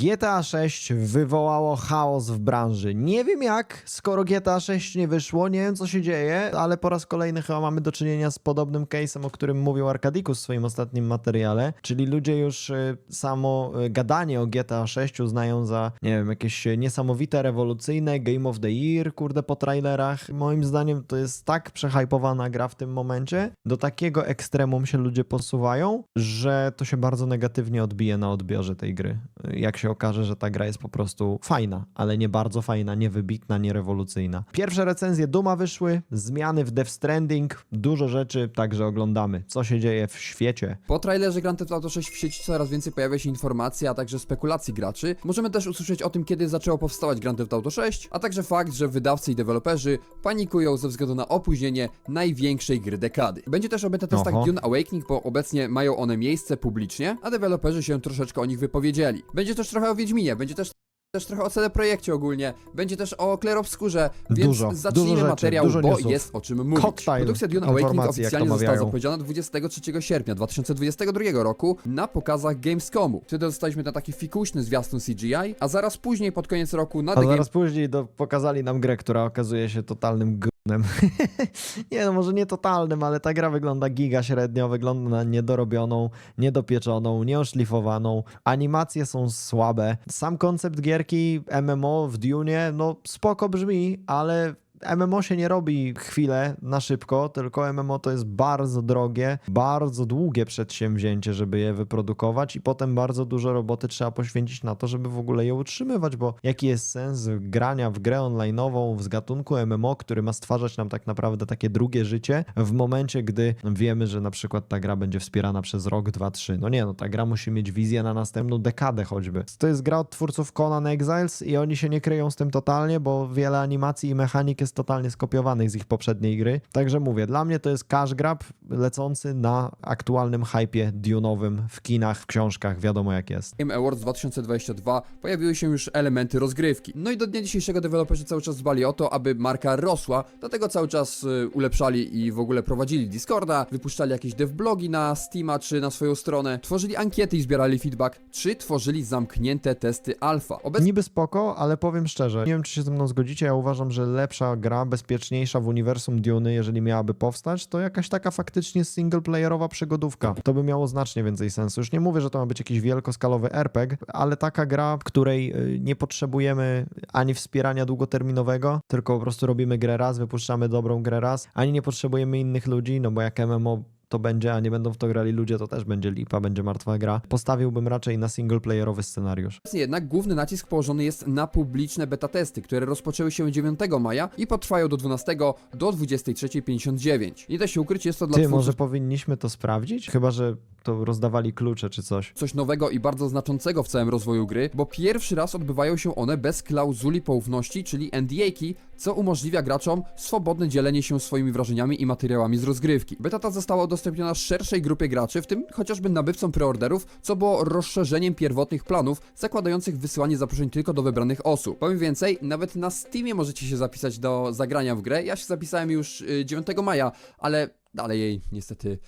GTA 6 wywołało chaos w branży. Nie wiem jak, skoro GTA 6 nie wyszło, nie wiem co się dzieje, ale po raz kolejny chyba mamy do czynienia z podobnym case'em, o którym mówił Arkadikus w swoim ostatnim materiale, czyli ludzie już y, samo y, gadanie o GTA 6 uznają za, nie wiem, jakieś niesamowite, rewolucyjne Game of the Year, kurde, po trailerach. Moim zdaniem to jest tak przehypowana gra w tym momencie, do takiego ekstremum się ludzie posuwają, że to się bardzo negatywnie odbije na odbiorze tej gry. Jak się okaże, że ta gra jest po prostu fajna, ale nie bardzo fajna, nie wybitna, nie rewolucyjna. Pierwsze recenzje Duma wyszły, zmiany w Death Stranding, dużo rzeczy, także oglądamy, co się dzieje w świecie. Po trailerze Grand Theft Auto 6 w sieci coraz więcej pojawia się informacji, a także spekulacji graczy. Możemy też usłyszeć o tym, kiedy zaczęło powstawać Grand Theft Auto 6, a także fakt, że wydawcy i deweloperzy panikują ze względu na opóźnienie największej gry dekady. Będzie też o beta testach Oho. Dune Awakening, bo obecnie mają one miejsce publicznie, a deweloperzy się troszeczkę o nich wypowiedzieli. Będzie też trochę o Wiedźminie, będzie też też trochę o CD Projekcie ogólnie, będzie też o Claire Obscurze, więc Dużo, zacznijmy dużo rzeczy, materiał, dużo bo newsów. jest o czym mówić. Cocktail Produkcja Dune Awakening oficjalnie została zapowiedziana 23 sierpnia 2022 roku na pokazach Gamescomu. Wtedy dostaliśmy ten taki fikuśny zwiastun CGI, a zaraz później pod koniec roku na A The Game zaraz później do, pokazali nam grę, która okazuje się totalnym. nie no, może nie totalnym, ale ta gra wygląda giga średnio, wygląda na niedorobioną, niedopieczoną, nieoszlifowaną. Animacje są słabe. Sam koncept gierki MMO w Dune, no spoko brzmi, ale MMO się nie robi chwilę na szybko, tylko MMO to jest bardzo drogie, bardzo długie przedsięwzięcie, żeby je wyprodukować i potem bardzo dużo roboty trzeba poświęcić na to, żeby w ogóle je utrzymywać, bo jaki jest sens grania w grę online'ową z gatunku MMO, który ma stwarzać nam tak naprawdę takie drugie życie w momencie, gdy wiemy, że na przykład ta gra będzie wspierana przez rok, dwa, trzy. No nie, no ta gra musi mieć wizję na następną dekadę choćby. To jest gra od twórców Conan Exiles i oni się nie kryją z tym totalnie, bo wiele animacji i mechanik jest totalnie skopiowanych z ich poprzedniej gry. Także mówię, dla mnie to jest cash grab lecący na aktualnym hypie Dune'owym w kinach, w książkach, wiadomo jak jest. Game Awards 2022 pojawiły się już elementy rozgrywki. No i do dnia dzisiejszego deweloperzy cały czas dbali o to, aby marka rosła, dlatego cały czas y, ulepszali i w ogóle prowadzili Discorda, wypuszczali jakieś devblogi na Steama czy na swoją stronę, tworzyli ankiety i zbierali feedback, czy tworzyli zamknięte testy alfa. Obecnie Niby spoko, ale powiem szczerze, nie wiem czy się ze mną zgodzicie, ja uważam, że lepsza gra, bezpieczniejsza w uniwersum Duny, jeżeli miałaby powstać, to jakaś taka faktycznie singleplayerowa przygodówka. To by miało znacznie więcej sensu. Już nie mówię, że to ma być jakiś wielkoskalowy RPG, ale taka gra, w której y, nie potrzebujemy ani wspierania długoterminowego, tylko po prostu robimy grę raz, wypuszczamy dobrą grę raz, ani nie potrzebujemy innych ludzi, no bo jak MMO to będzie, a nie będą w to grali ludzie, to też będzie lipa, będzie martwa gra. Postawiłbym raczej na singleplayerowy scenariusz. jednak główny nacisk położony jest na publiczne beta testy, które rozpoczęły się 9 maja i potrwają do 12 do 23.59. Nie da się ukryć, jest to dla Ty, twórców może powinniśmy to sprawdzić? Chyba, że to rozdawali klucze czy coś. coś nowego i bardzo znaczącego w całym rozwoju gry, bo pierwszy raz odbywają się one bez klauzuli poufności, czyli NDA-ki, co umożliwia graczom swobodne dzielenie się swoimi wrażeniami i materiałami z rozgrywki. Beta ta została udostępniona szerszej grupie graczy, w tym chociażby nabywcom preorderów, co było rozszerzeniem pierwotnych planów, zakładających wysyłanie zaproszeń tylko do wybranych osób. Powiem więcej, nawet na Steamie możecie się zapisać do zagrania w grę. Ja się zapisałem już y, 9 maja, ale dalej jej niestety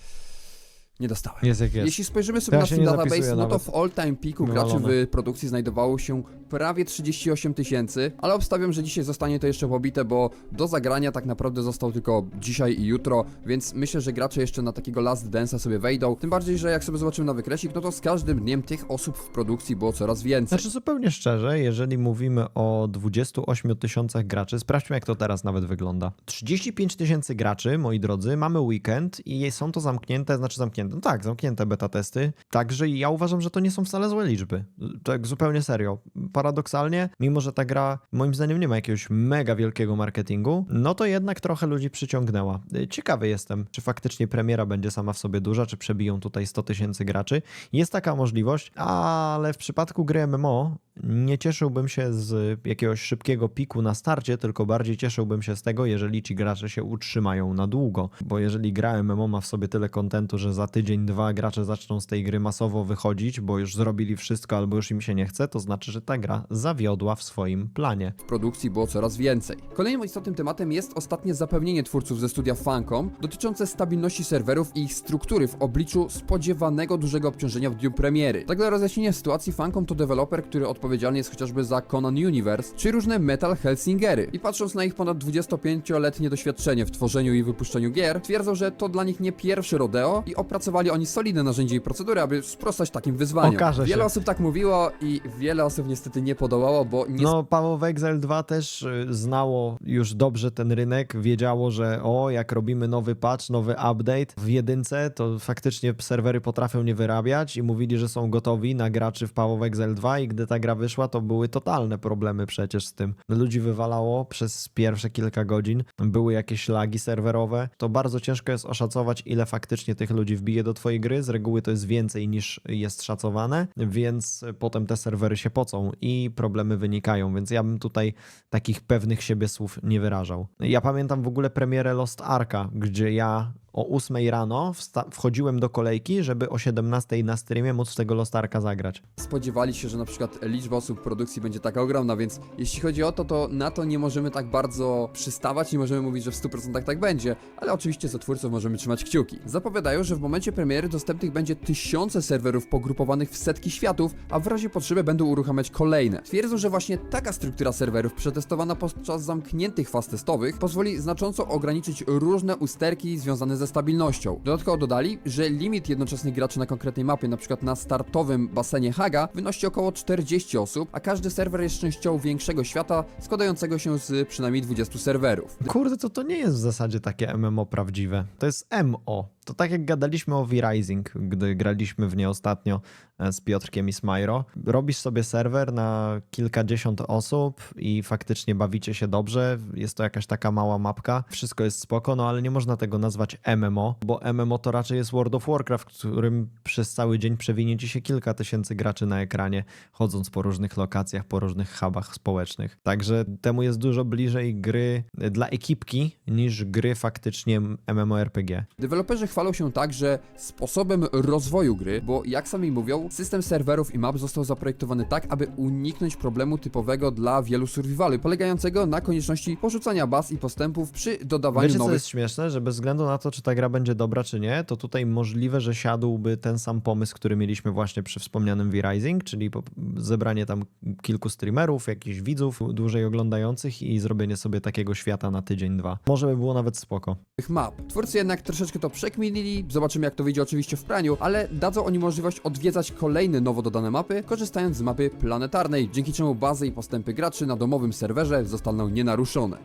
nie dostałem. Jest jak jest. Jeśli spojrzymy sobie Ja na Steam Database, no to w all-time peaku graczy Wywalone. w produkcji znajdowało się prawie 38 tysięcy, ale obstawiam, że dzisiaj zostanie to jeszcze pobite, bo do zagrania tak naprawdę został tylko dzisiaj i jutro, więc myślę, że gracze jeszcze na takiego Last Dance'a sobie wejdą. Tym bardziej, że jak sobie zobaczymy na wykresik, no to z każdym dniem tych osób w produkcji było coraz więcej. Znaczy zupełnie szczerze, jeżeli mówimy o 28 tysiącach graczy, sprawdźmy jak to teraz nawet wygląda. 35 tysięcy graczy, moi drodzy, mamy weekend i są to zamknięte, znaczy zamknięte, no tak, zamknięte beta testy, także ja uważam, że to nie są wcale złe liczby. Tak zupełnie serio. Paradoksalnie, mimo że ta gra moim zdaniem nie ma jakiegoś mega wielkiego marketingu, no to jednak trochę ludzi przyciągnęła. Ciekawy jestem, czy faktycznie premiera będzie sama w sobie duża, czy przebiją tutaj 100 tysięcy graczy. Jest taka możliwość, ale w przypadku gry MMO nie cieszyłbym się z jakiegoś szybkiego piku na starcie, tylko bardziej cieszyłbym się z tego, jeżeli ci gracze się utrzymają na długo. Bo jeżeli gra MMO ma w sobie tyle kontentu, że za tydzień, dwa gracze zaczną z tej gry masowo wychodzić, bo już zrobili wszystko albo już im się nie chce, to znaczy, że ta gra zawiodła w swoim planie. w produkcji było coraz więcej. Kolejnym istotnym tematem jest ostatnie zapewnienie twórców ze studia Funcom dotyczące stabilności serwerów i ich struktury w obliczu spodziewanego dużego obciążenia w dniu premiery. Tak dla rozjaśnienia sytuacji, Funcom to deweloper, który odpowiedzialny jest chociażby za Conan Universe czy różne Metal Helsingery. I patrząc na ich ponad 25-letnie doświadczenie w tworzeniu i wypuszczeniu gier, twierdzą, że to dla nich nie pierwszy rodeo i opracowali oni solidne narzędzie i procedury, aby sprostać takim wyzwaniom. Okaże Wiele się. osób tak mówiło i wiele osób niestety nie podołało, bo nie No, Paweł Wexel 2 też y, znało już dobrze ten rynek, wiedziało, że o, jak robimy nowy patch, nowy update w jedynce, to faktycznie serwery potrafią nie wyrabiać i mówili, że są gotowi na graczy w Paweł Wexel 2 i gdy ta gra wyszła, to były totalne problemy przecież z tym. Ludzi wywalało przez pierwsze kilka godzin, były jakieś lagi serwerowe, to bardzo ciężko jest oszacować, ile faktycznie tych ludzi wbije do twojej gry, z reguły to jest więcej niż jest szacowane, więc potem te serwery się pocą i problemy wynikają, więc ja bym tutaj takich pewnych siebie słów nie wyrażał. Ja pamiętam w ogóle premierę Lost Arka, gdzie ja o 8 rano wchodziłem do kolejki, żeby o 17 na streamie móc tego Lost Arka zagrać. spodziewali się, że na przykład liczba osób w produkcji będzie taka ogromna, więc jeśli chodzi o to, to na to nie możemy tak bardzo przystawać, nie możemy mówić, że w 100% tak będzie, ale oczywiście za twórców możemy trzymać kciuki. Zapowiadają, że w momencie premiery dostępnych będzie tysiące serwerów pogrupowanych w setki światów, a w razie potrzeby będą uruchamiać kolejne. Twierdzą, że właśnie taka struktura serwerów przetestowana podczas zamkniętych faz testowych pozwoli znacząco ograniczyć różne usterki związane ze stabilnością. Dodatkowo dodali, że limit jednoczesnych graczy na konkretnej mapie, np. na startowym basenie Haga, wynosi około 40 osób, a każdy serwer jest częścią większego świata składającego się z przynajmniej 20 serwerów. Kurde, to to nie jest w zasadzie takie MMO prawdziwe. To jest MO. To tak jak gadaliśmy o V-Rising, gdy graliśmy w nie ostatnio e, z Piotrkiem i Smajro. Robisz sobie serwer na kilkadziesiąt osób i faktycznie bawicie się dobrze. Jest to jakaś taka mała mapka. Wszystko jest spoko, no ale nie można tego nazwać MMO, bo MMO to raczej jest World of Warcraft, w którym przez cały dzień przewinie ci się kilka tysięcy graczy na ekranie, chodząc po różnych lokacjach, po różnych hubach społecznych. Także temu jest dużo bliżej gry dla ekipki niż gry faktycznie MMORPG. Deweloperzy chwalą się także sposobem rozwoju gry, bo jak sami mówią, system serwerów i map został zaprojektowany tak, aby uniknąć problemu typowego dla wielu survivaly, polegającego na konieczności porzucania baz i postępów przy dodawaniu Wiecie, co nowych jest śmieszne? Że bez względu na to, czy ta gra będzie dobra, czy nie, to tutaj możliwe, że siadłby ten sam pomysł, który mieliśmy właśnie przy wspomnianym V-Rising, czyli zebranie tam kilku streamerów, jakichś widzów dłużej oglądających i zrobienie sobie takiego świata na tydzień, dwa. Może by było nawet spoko. map. Twórcy jednak troszeczkę to przekminili, zobaczymy jak to wyjdzie oczywiście w praniu, ale dadzą oni możliwość odwiedzać kolejne nowo dodane mapy, korzystając z mapy planetarnej, dzięki czemu bazy i postępy graczy na domowym serwerze zostaną nienaruszone.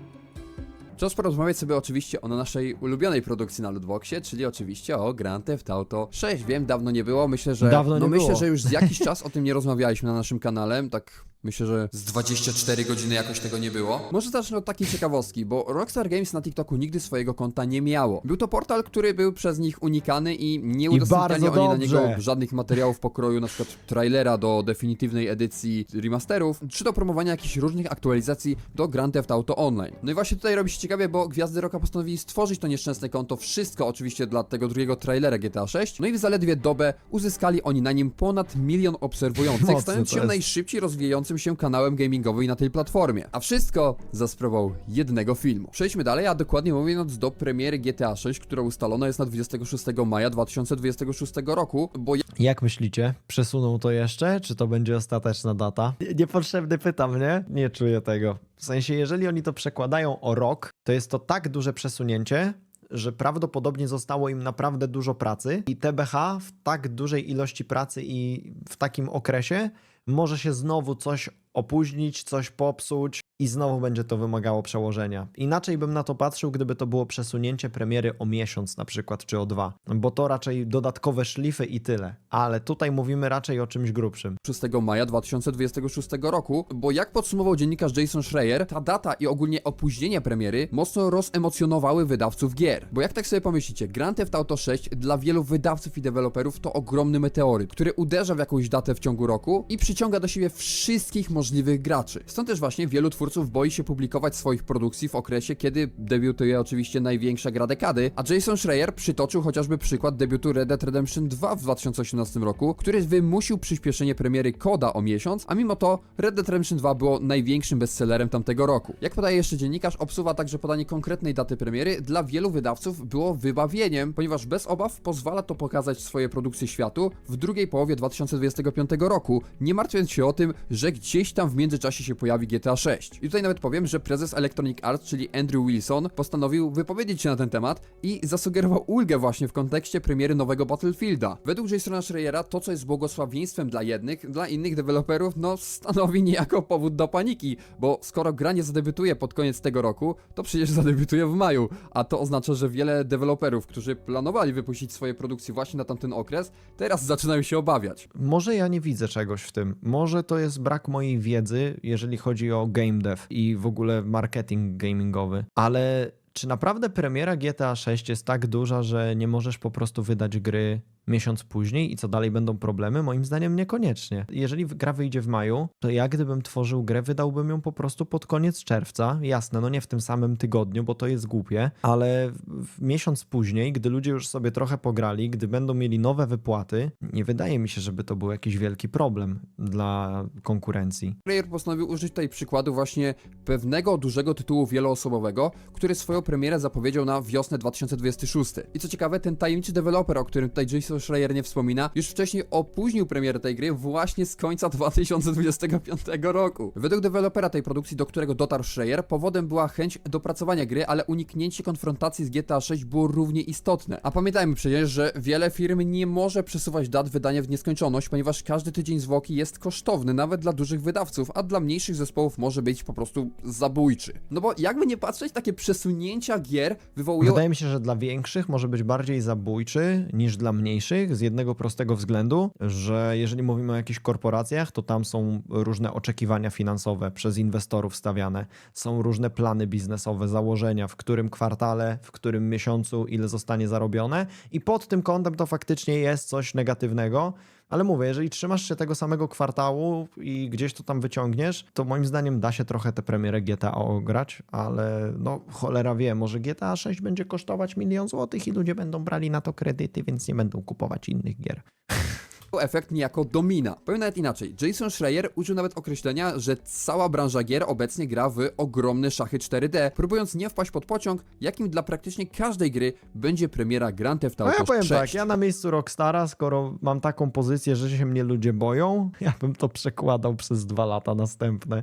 Czas porozmawiać sobie oczywiście o naszej ulubionej produkcji na Lootboxie, czyli oczywiście o Grand Theft Auto 6. Wiem, dawno nie było, myślę, że Dawno no nie myślę, było. że już z jakiś czas o tym nie rozmawialiśmy na naszym kanale, tak myślę, że z 24 godziny jakoś tego nie było. Może zacznę od takiej ciekawostki, bo Rockstar Games na TikToku nigdy swojego konta nie miało. Był to portal, który był przez nich unikany i nie udostępniali bardzo oni na niego dobrze. żadnych materiałów pokroju, na przykład trailera do definitywnej edycji remasterów, czy do promowania jakichś różnych aktualizacji do Grand Theft Auto Online. No i właśnie tutaj robi się ciekawie, bo Gwiazdy Roka postanowili stworzyć to nieszczęsne konto, wszystko oczywiście dla tego drugiego trailera GTA 6, no i w zaledwie dobę uzyskali oni na nim ponad milion obserwujących, stając to się jest. najszybciej rozwijającym się kanałem gamingowym na tej platformie. A wszystko za sprawą jednego filmu. Przejdźmy dalej, a dokładnie mówiąc do premiery GTA 6, która ustalona jest na 26 maja 2026 roku, bo Jak myślicie? Przesuną to jeszcze? Czy to będzie ostateczna data? Niepotrzebny pytam, nie? Nie czuję tego. W sensie, jeżeli oni to przekładają o rok, to jest to tak duże przesunięcie, że prawdopodobnie zostało im naprawdę dużo pracy i TBH w tak dużej ilości pracy i w takim okresie może się znowu coś opóźnić, coś popsuć i znowu będzie to wymagało przełożenia. Inaczej bym na to patrzył, gdyby to było przesunięcie premiery o miesiąc na przykład, czy o dwa, bo to raczej dodatkowe szlify i tyle. Ale tutaj mówimy raczej o czymś grubszym. 6 maja 2026 roku, bo jak podsumował dziennikarz Jason Schreier, ta data i ogólnie opóźnienie premiery mocno rozemocjonowały wydawców gier. Bo jak tak sobie pomyślicie, Grand Theft Auto 6 dla wielu wydawców i deweloperów to ogromny meteoryt, który uderza w jakąś datę w ciągu roku i przyciąga do siebie wszystkich możliwych graczy. Stąd też właśnie wielu twórców twórców boi się publikować swoich produkcji w okresie, kiedy debiutuje oczywiście największa gra dekady, a Jason Schreier przytoczył chociażby przykład debiutu Red Dead Redemption 2 w 2018 roku, który wymusił przyspieszenie premiery koda o miesiąc, a mimo to Red Dead Redemption 2 było największym bestsellerem tamtego roku. Jak podaje jeszcze dziennikarz, obsuwa także podanie konkretnej daty premiery dla wielu wydawców było wybawieniem, ponieważ bez obaw pozwala to pokazać swoje produkcje światu w drugiej połowie 2025 roku, nie martwiąc się o tym, że gdzieś tam w międzyczasie się pojawi GTA 6. I tutaj nawet powiem, że prezes Electronic Arts, czyli Andrew Wilson, postanowił wypowiedzieć się na ten temat i zasugerował ulgę właśnie w kontekście premiery nowego Battlefielda. Według Jasona Schreiera to, co jest błogosławieństwem dla jednych, dla innych deweloperów, no stanowi niejako powód do paniki, bo skoro gra nie zadebiutuje pod koniec tego roku, to przecież zadebiutuje w maju, a to oznacza, że wiele deweloperów, którzy planowali wypuścić swoje produkcje właśnie na tamten okres, teraz zaczynają się obawiać. Może ja nie widzę czegoś w tym. Może to jest brak mojej wiedzy, jeżeli chodzi o game dev i w ogóle marketing gamingowy. Ale czy naprawdę premiera GTA 6 jest tak duża, że nie możesz po prostu wydać gry miesiąc później i co dalej będą problemy? Moim zdaniem niekoniecznie. Jeżeli gra wyjdzie w maju, to ja gdybym tworzył grę, wydałbym ją po prostu pod koniec czerwca. Jasne, no nie w tym samym tygodniu, bo to jest głupie, ale miesiąc później, gdy ludzie już sobie trochę pograli, gdy będą mieli nowe wypłaty, nie wydaje mi się, żeby to był jakiś wielki problem dla konkurencji. Schreier postanowił użyć tutaj przykładu właśnie pewnego dużego tytułu wieloosobowego, który swoją premierę zapowiedział na wiosnę 2026. I co ciekawe, ten tajemniczy deweloper, o którym tutaj Jason Schreier nie wspomina, już wcześniej opóźnił premierę tej gry właśnie z końca 2025 roku. Według dewelopera tej produkcji, do którego dotarł Schreier, powodem była chęć dopracowania gry, ale uniknięcie konfrontacji z GTA 6 było równie istotne. A pamiętajmy przecież, że wiele firm nie może przesuwać dat wydania w nieskończoność, ponieważ każdy tydzień zwłoki jest kosztowny, nawet dla dużych wydawców, a dla mniejszych zespołów może być po prostu zabójczy. No bo jakby nie patrzeć, takie przesunięcia gier wywołują Wydaje mi się, że dla większych może być bardziej zabójczy niż dla mniejszych z jednego prostego względu, że jeżeli mówimy o jakichś korporacjach, to tam są różne oczekiwania finansowe przez inwestorów stawiane, są różne plany biznesowe, założenia, w którym kwartale, w którym miesiącu, ile zostanie zarobione i pod tym kątem to faktycznie jest coś negatywnego. Ale mówię, jeżeli trzymasz się tego samego kwartału i gdzieś to tam wyciągniesz, to moim zdaniem da się trochę tę premierę GTA ograć, ale no cholera wie, może GTA 6 będzie kosztować milion złotych i ludzie będą brali na to kredyty, więc nie będą kupować innych gier. efekt niejako domina. Powiem nawet inaczej. Jason Schreier użył nawet określenia, że cała branża gier obecnie gra w ogromne szachy 4D, próbując nie wpaść pod pociąg, jakim dla praktycznie każdej gry będzie premiera Grand Theft No Auto ja powiem 6. tak, ja na miejscu Rockstara, skoro mam taką pozycję, że się mnie ludzie boją, ja bym to przekładał przez dwa lata następne.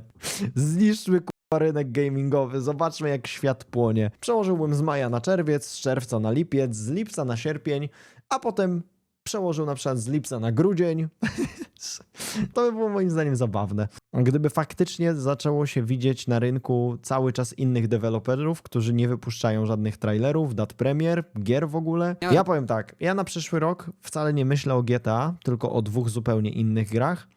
Zniszczmy rynek gamingowy, zobaczmy jak świat płonie. Przełożyłbym z maja na czerwiec, z czerwca na lipiec, z lipca na sierpień, a potem przełożył na przykład z lipca na grudzień. To by było moim zdaniem zabawne. Gdyby faktycznie zaczęło się widzieć na rynku cały czas innych deweloperów, którzy nie wypuszczają żadnych trailerów, dat premier, gier w ogóle. Ja- powiem tak, ja na przyszły rok wcale nie myślę o GTA, tylko o dwóch zupełnie innych grach.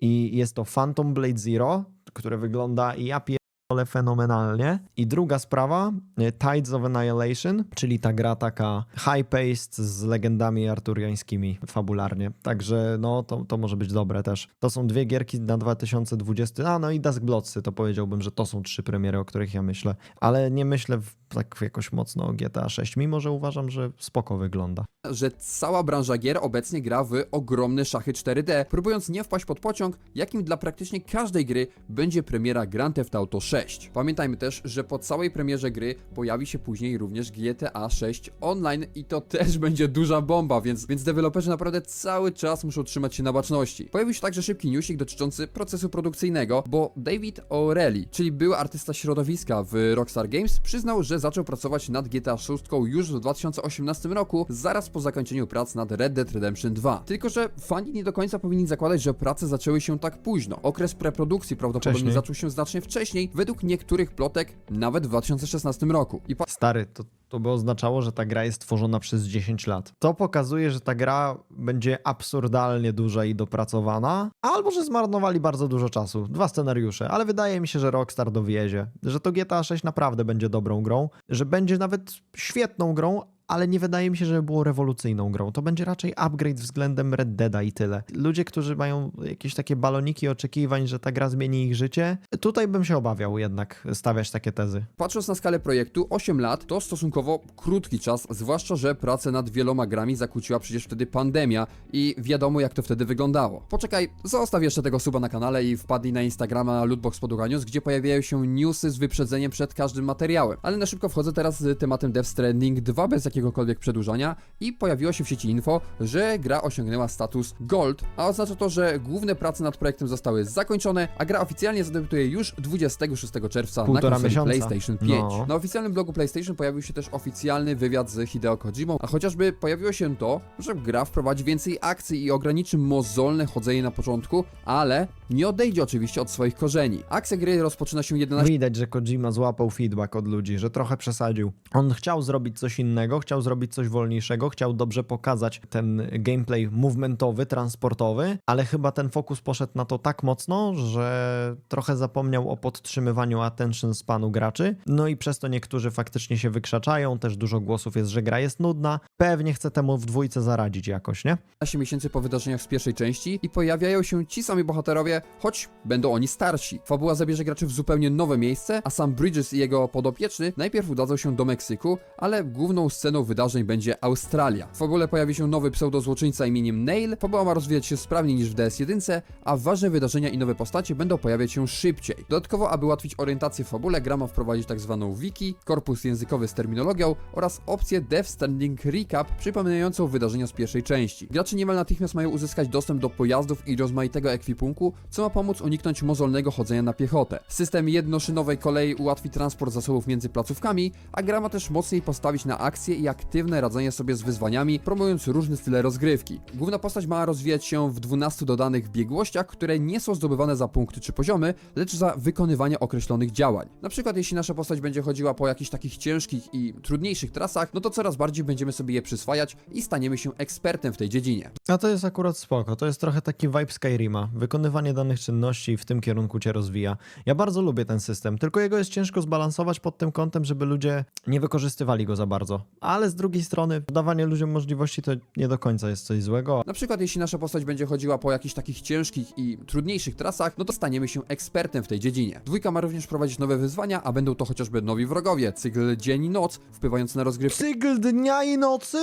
I jest to Phantom Blade Zero, które wygląda ja ale fenomenalnie. I druga sprawa, e, Tides of Annihilation, czyli ta gra taka high-paced z legendami arturiańskimi fabularnie. Także no, to, to może być dobre też. To są dwie gierki na 2020, a no i Dusk Blotsy, to powiedziałbym, że to są trzy premiery, o których ja myślę. Ale nie myślę w, tak jakoś mocno o GTA 6, mimo że uważam, że spoko wygląda. że cała branża gier obecnie gra w ogromne szachy 4D, próbując nie wpaść pod pociąg, jakim dla praktycznie każdej gry będzie premiera Grand Theft Auto 6. Pamiętajmy też, że po całej premierze gry pojawi się później również GTA 6 Online i to też będzie duża bomba, więc, więc deweloperzy naprawdę cały czas muszą trzymać się na baczności. Pojawił się także szybki newsik dotyczący procesu produkcyjnego, bo David O'Reilly, czyli były artysta środowiska w Rockstar Games, przyznał, że zaczął pracować nad GTA 6 już w 2018 roku, zaraz po zakończeniu prac nad Red Dead Redemption 2. Tylko, że fani nie do końca powinni zakładać, że prace zaczęły się tak późno. Okres preprodukcji prawdopodobnie Wcześniej. zaczął się znacznie wcześniej, według niektórych plotek nawet w 2016 roku. I Stary, to, to by oznaczało, że ta gra jest tworzona przez 10 lat. To pokazuje, że ta gra będzie absurdalnie duża i dopracowana, albo że zmarnowali bardzo dużo czasu. Dwa scenariusze, ale wydaje mi się, że Rockstar dowiezie, że to GTA 6 naprawdę będzie dobrą grą, że będzie nawet świetną grą, ale nie wydaje mi się, żeby było rewolucyjną grą. To będzie raczej upgrade względem Red Deada i tyle. Ludzie, którzy mają jakieś takie baloniki oczekiwań, że ta gra zmieni ich życie, tutaj bym się obawiał jednak stawiać takie tezy. Patrząc na skalę projektu, 8 lat to stosunkowo krótki czas, zwłaszcza, że pracę nad wieloma grami zakłóciła przecież wtedy pandemia i wiadomo jak to wtedy wyglądało. Poczekaj, zostaw jeszcze tego suba na kanale i wpadnij na Instagrama Lootbox Podługa News, gdzie pojawiają się newsy z wyprzedzeniem przed każdym materiałem. Ale na szybko wchodzę teraz z tematem Death Stranding 2 bez jakiegokolwiek przedłużania i pojawiło się w sieci info, że gra osiągnęła status Gold, a oznacza to, że główne prace nad projektem zostały zakończone, a gra oficjalnie zadebiutuje już 26 czerwca na Półtora konsoli miesiąca. PlayStation 5. No. Na oficjalnym blogu PlayStation pojawił się też oficjalny wywiad z Hideo Kojimą, a chociażby pojawiło się to, że gra wprowadzi więcej akcji i ograniczy mozolne chodzenie na początku, ale nie odejdzie oczywiście od swoich korzeni. Akcja gry rozpoczyna się 11 Widać, że Kojima złapał feedback od ludzi, że trochę przesadził. On chciał zrobić coś innego, chciał zrobić coś wolniejszego, chciał dobrze pokazać ten gameplay movementowy, transportowy, ale chyba ten fokus poszedł na to tak mocno, że trochę zapomniał o podtrzymywaniu attention spanu graczy. No i przez to niektórzy faktycznie się wykrzaczają, też dużo głosów jest, że gra jest nudna. Pewnie chce temu w dwójce zaradzić jakoś, nie? 15 miesięcy po wydarzeniach z pierwszej części i pojawiają się ci sami bohaterowie, choć będą oni starsi. Fabuła zabierze graczy w zupełnie nowe miejsce, a sam Bridges i jego podopieczny najpierw udadzą się do Meksyku, ale główną sceną wydarzeń będzie Australia. W fabule pojawi się nowy pseudozłoczyńca imieniem Nail, fabuła ma rozwijać się sprawniej niż w DS1, a ważne wydarzenia i nowe postacie będą pojawiać się szybciej. Dodatkowo, aby ułatwić orientację w fabule, gra ma wprowadzić tak zwaną wiki, korpus językowy z terminologią oraz opcję Death Standing Recap przypominającą wydarzenia z pierwszej części. Gracze niemal natychmiast mają uzyskać dostęp do pojazdów i rozmaitego ekwipunku, co ma pomóc uniknąć mozolnego chodzenia na piechotę. System jednoszynowej kolei ułatwi transport zasobów między placówkami, a gra ma też mocniej postawić na akcję i aktywne radzenie sobie z wyzwaniami, promując różne style rozgrywki. Główna postać ma rozwijać się w 12 dodanych biegłościach, które nie są zdobywane za punkty czy poziomy, lecz za wykonywanie określonych działań. Na przykład jeśli nasza postać będzie chodziła po jakichś takich ciężkich i trudniejszych trasach, no to coraz bardziej będziemy sobie je przyswajać i staniemy się ekspertem w tej dziedzinie. A to jest akurat spoko. To jest trochę taki vibe Skyrima. Wykonywanie danych czynności w tym kierunku cię rozwija. Ja bardzo lubię ten system, tylko jego jest ciężko zbalansować pod tym kątem, żeby ludzie nie wykorzystywali go za bardzo. Ale z drugiej strony, dawanie ludziom możliwości to nie do końca jest coś złego. Na przykład jeśli nasza postać będzie chodziła po jakichś takich ciężkich i trudniejszych trasach, no to staniemy się ekspertem w tej dziedzinie. Dwójka ma również prowadzić nowe wyzwania, a będą to chociażby nowi wrogowie, cykl dzień i noc, wpływający na rozgrywkę, Cykl dnia i nocy?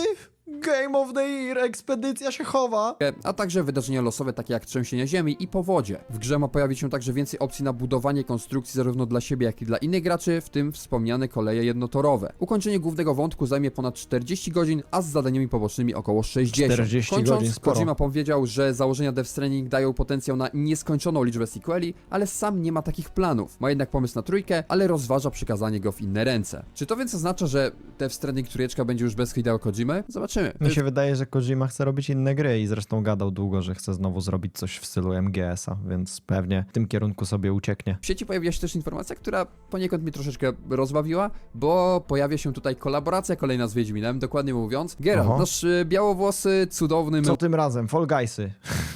Game of the Year, ekspedycja się chowa. a także wydarzenia losowe takie jak trzęsienia ziemi i powodzie. W grze ma pojawić się także więcej opcji na budowanie konstrukcji zarówno dla siebie, jak i dla innych graczy, w tym wspomniane koleje jednotorowe. Ukończenie głównego wątku zajmie ponad 40 godzin, a z zadaniami pobocznymi około 60. 40 Kończąc, godzin, sporo. Kojima powiedział, że założenia Death Stranding dają potencjał na nieskończoną liczbę sequeli, ale sam nie ma takich planów. Ma jednak pomysł na trójkę, ale rozważa przekazanie go w inne ręce. Czy to więc oznacza, że Death Stranding trójeczka będzie już bez Hideo Kojimy? Zobaczymy. Mi się wydaje, że Kojima chce robić inne gry i zresztą gadał długo, że chce znowu zrobić coś w stylu MGS-a, więc pewnie w tym kierunku sobie ucieknie. W sieci pojawiła się też informacja, która poniekąd mnie troszeczkę rozbawiła, bo pojawia się tutaj kolaboracja kolejna z Wiedźminem, dokładnie mówiąc. Geralt, Oho. nasz y, białowłosy, cudowny Co tym razem? Fall Guysy.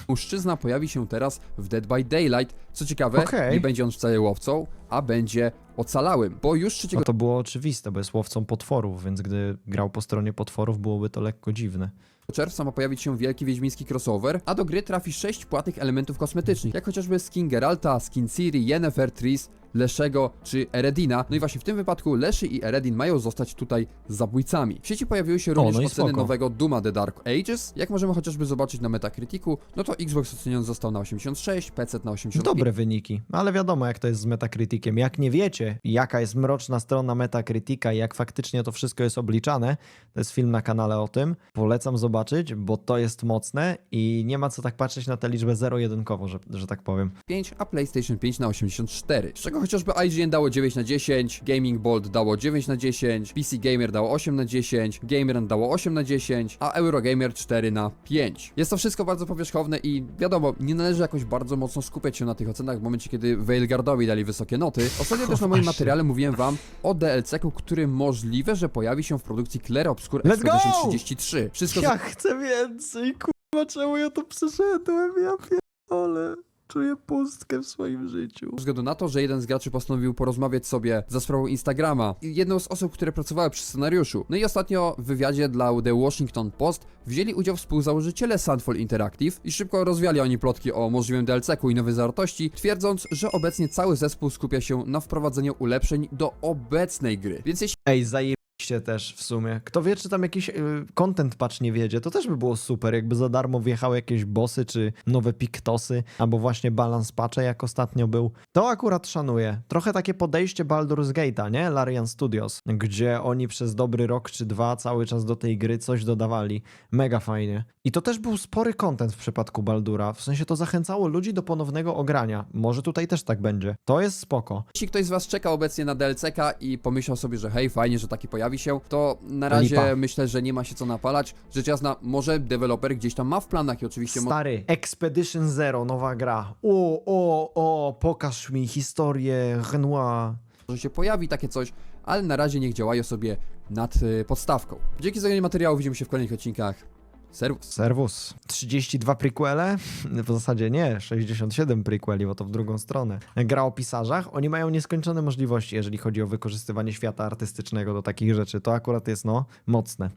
mężczyzna pojawi się teraz w Dead by Daylight. Co ciekawe, Okej. nie będzie on wcale łowcą, a będzie ocalałym, bo już 3 No to było oczywiste, bo jest łowcą potworów, więc gdy grał po stronie potworów, byłoby to lekko dziwne. czerwca ma pojawić się wielki wiedźmiński crossover, a do gry trafi 6 płatnych elementów kosmetycznych, jak chociażby skin Geralta, skin Ciri, Yennefer, Tris, Leszego czy Eredina. No i właśnie w tym wypadku Leszy i Eredin mają zostać tutaj zabójcami. W sieci pojawiły się również no i oceny spoko. nowego Duma The Dark Ages. Jak możemy chociażby zobaczyć na Metacriticu, no to Xbox oceniony został na 86, PC na 85. Dobre wyniki, ale wiadomo jak to jest z Metacriticiem. Jak nie wiecie, jaka jest mroczna strona Metacritica i jak faktycznie to wszystko jest obliczane, to jest film na kanale o tym. Polecam zobaczyć, bo to jest mocne i nie ma co tak patrzeć na tę liczbę zero-jedynkowo, że, że tak powiem. 5, a PlayStation 5 na 84. Z czego chociażby IGN dało 9 na 10, Gaming Bolt dało 9 na 10, PC Gamer dało 8 na 10, Gamerant dało 8 na 10, a Eurogamer 4 na 5. Jest to wszystko bardzo powierzchowne i wiadomo, nie należy jakoś bardzo mocno skupiać się na tych ocenach w momencie, kiedy Veilguardowi dali wysokie noty. Ostatnio też na moim materiale mówiłem wam o DLC-ku, który możliwe, że pojawi się w produkcji Claire Obscure Expedition go! 33. Wszystko Ja chcę więcej, kurwa, czemu ja tu przyszedłem, ja pierdolę. Czuję pustkę w swoim życiu. Ze względu na to, że jeden z graczy postanowił porozmawiać sobie za sprawą Instagrama i jedną z osób, które pracowały przy scenariuszu. No i ostatnio w wywiadzie dla The Washington Post wzięli udział współzałożyciele Sandfall Interactive i szybko rozwiali oni plotki o możliwym DLC-ku i nowej zawartości, twierdząc, że obecnie cały zespół skupia się na wprowadzeniu ulepszeń do obecnej gry. Więc jeśli Ej, zajebiście też w sumie. Kto wie, czy tam jakiś y, content patch nie wiedzie, to też by było super, jakby za darmo wjechały jakieś bossy, czy nowe piktosy, albo właśnie balance patche, jak ostatnio był. To akurat szanuję. Trochę takie podejście Baldur's Gate'a, nie? Larian Studios, gdzie oni przez dobry rok czy dwa cały czas do tej gry coś dodawali. Mega fajnie. I to też był spory content w przypadku Baldura, w sensie to zachęcało ludzi do ponownego ogrania. Może tutaj też tak będzie. To jest spoko. Jeśli ktoś z Was czeka obecnie na DLC-ka i pomyślał sobie, że hej, fajnie, że taki pojawi się, to na razie Lipa. myślę, że nie ma się co napalać. Rzecz jasna, może deweloper gdzieś tam ma w planach i oczywiście mo- Stary, Expedition Zero, nowa gra. O, o, o, pokaż mi historię Renoir. może się pojawi takie coś, ale na razie niech działają sobie nad y, podstawką. Dzięki za oglądanie materiału, widzimy się w kolejnych odcinkach. Serwus. Serwus. 32 prequele? W zasadzie nie, 67 prequeli, bo to w drugą stronę. Gra o pisarzach, oni mają nieskończone możliwości, jeżeli chodzi o wykorzystywanie świata artystycznego do takich rzeczy. To akurat jest, no, mocne.